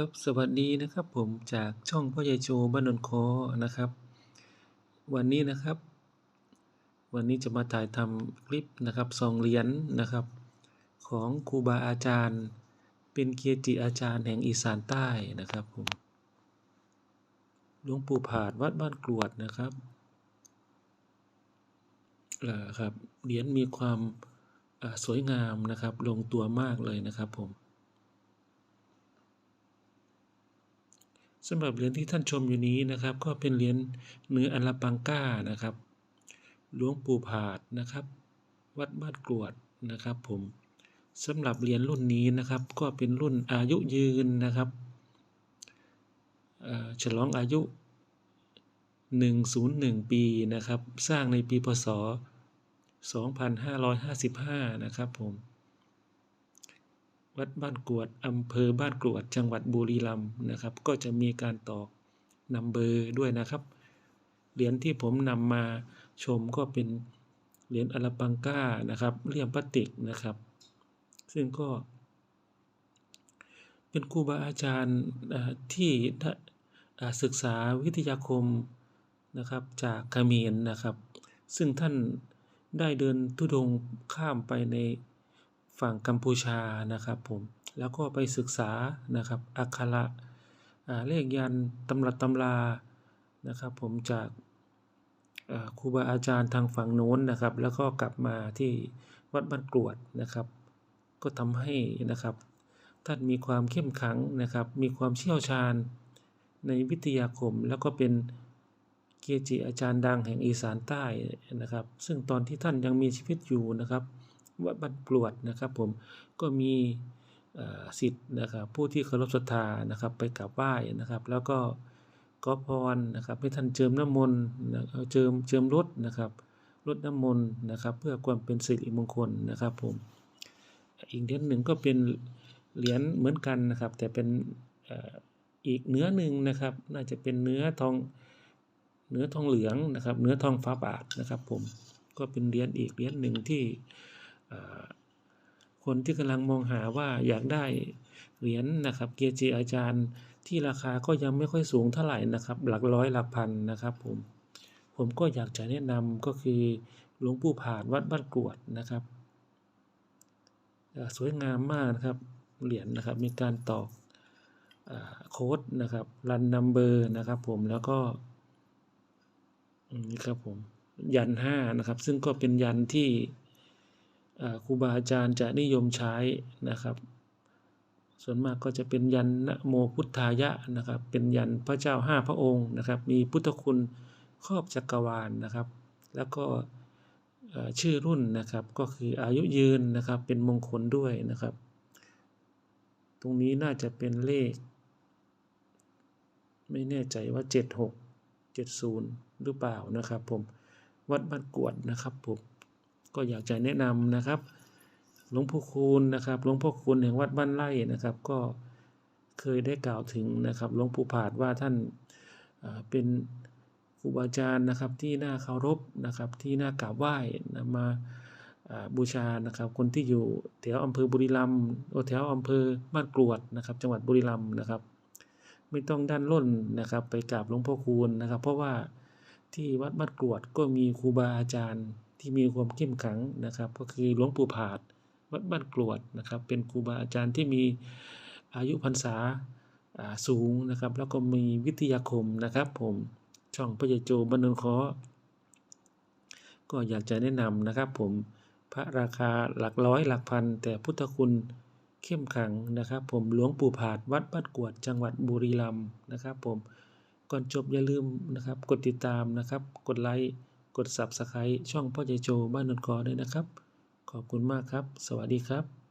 ครับสวัสดีนะครับผมจากช่องพ่อใหญ่โจบ้านนนคอนะครับ วันนี้นะครับ วันนี้จะมาถ่ายทำคลิปนะครับซองเหรียญนะครับ ของครูบาอาจารย์ เป็นเกจิอาจารย์แห่งอีสานใต้นะครับผมหลวงปู่ผาดวัดบ้านกรวดนะครับเอ่อครับเหรียญมีความสวยงามนะครับ ลงตัวมากเลยนะครับผม สำหรับเหรียญที่ท่านชมอยู่นี้นะครับ ก็เป็นเหรียญเนื้ออัลาปังก้านะครับ หลวงปู่ผาดนะครับ วัดบ้านกรวดนะครับผมสำหรับเหรียญรุ่นนี้นะครับ ก็เป็นรุ่นอายุยืนนะครับฉลองอายุ 101 ปีนะครับ สร้างในปีพศ 2555 นะครับผม วัดบ้านกรวดอำเภอบ้านกรวด จังหวัดบุรีรัมย์นะครับ ก็จะมีการตอกนำเบอร์ด้วยนะครับ เหรียญที่ผมนำมาชมก็เป็นเหรียญอลาปังก้านะครับเลี่ยมพลาสติกนะครับ ซึ่งก็ เป็นครูบาอาจารย์ที่ศึกษาวิทยาคมนะครับจากเขมรนะครับ ซึ่งท่านได้เดินทุดงค์ข้ามไปใน ฝั่งกัมพูชานะครับผมแล้วก็ไปศึกษานะครับอักขระเลขยันตำรับตำรานะครับผมจากครูบาอาจารย์ทางฝั่งโน้นนะครับ แล้วก็กลับมาที่วัดบ้านกรวดนะครับ ก็ทำให้นะครับท่านมีความเข้มขังนะครับ มีความเชี่ยวชาญในวิทยาคม แล้วก็เป็นเกจิอาจารย์ดังแห่งอีสานใต้นะครับ ซึ่งตอนที่ท่านยังมีชีวิตอยู่นะครับ วัดบ้านกรวดนะครับ ผมก็มีสิทธิ์นะครับผู้ที่เคารพศรัทธานะครับ ไปกราบไหว้นะครับ แล้วก็ขอพรนะครับให้ท่านเจิมน้ำมนต์นะเจิมเจิมรถนะครับรดน้ำมนต์นะครับ เพื่อความเป็นสิริมงคลนะครับ ผม อีกเหรียญหนึ่งก็เป็นเหรียญเหมือนกันนะครับ แต่เป็นอีกเนื้อหนึ่งนะครับ น่าจะเป็นเนื้อทองเนื้อทองเหลืองนะครับ เนื้อทองฟ้าบาทนะครับ ผมก็เป็นเหรียญอีกเหรียญหนึ่งที่ คนที่กำลังมองหาว่าอยากได้เหรียญนะครับเกจิอาจารย์ที่ราคาก็ยังไม่ค่อยสูงเท่าไหร่นะครับ หลักร้อยหลักพันนะครับผมผมก็อยากจะแนะนำก็คือหลวงปู่ผาดวัดบ้านกรวดนะครับสวยงามมากนะครับเหรียญนะครับมีการตอกโค้ดนะครับรันนัมเบอร์นะครับผมแล้วก็นี่ครับผมยันห้านะครับ ซึ่งก็เป็นยันที่ ครูบาอาจารย์จะนิยมใช้นะครับ ส่วนมากก็จะเป็นยันนะโมพุทธายะนะครับ เป็นยันพระเจ้าห้าพระองค์นะครับ มีพุทธคุณครอบจักรวาลนะครับ แล้วก็ชื่อรุ่นนะครับก็คืออายุยืนนะครับเป็นมงคลด้วยนะครับ ตรงนี้น่าจะเป็นเลข ไม่แน่ใจว่าเจ็ดหกเจ็ดศูนย์หรือเปล่านะครับผมวัดบ้านกวดนะครับผม ก็อยากจะแนะนำนะครับหลวงพ่อคูณนะครับหลวงพ่อคูณแห่งวัดบ้านไร่นะครับ ก็เคยได้กล่าวถึงนะครับหลวงปู่ผาดว่าท่านเป็นครูบาอาจารย์นะครับที่น่าเคารพนะครับที่น่ากราบไหว้นะมาบูชานะครับคนที่อยู่แถวอำเภอบุรีรัมย์แถวอำเภอบ้านกรวดนะครับ จังหวัดบุรีรัมย์นะครับ ไม่ต้องด้านล่นนะครับ ไปกราบหลวงพ่อคูณนะครับ เพราะว่าที่วัดบ้านกรวดก็มีครูบาอาจารย์ ที่มีความเข้มขังนะครับ ก็คือหลวงปู่ผาดวัดบ้านกรวดนะครับ เป็นครูบาอาจารย์ที่มีอายุพรรษาสูงนะครับ แล้วก็มีวิทยาคมนะครับผมช่องพระยาโจบันนนคอก็อยากจะแนะนำนะครับผมพระราคาหลักร้อยหลักพัน แต่พุทธคุณเข้มขังนะครับ ผมหลวงปู่ผาดวัดบ้านกรวด จังหวัดบุรีรัมย์นะครับ ผมก่อนจบอย่าลืมนะครับ กดติดตามนะครับ กดไลค์ กด Subscribe ช่องพ่อใหญ่โจบ้านนนกอด้วยนะครับ ขอบคุณมากครับ สวัสดีครับ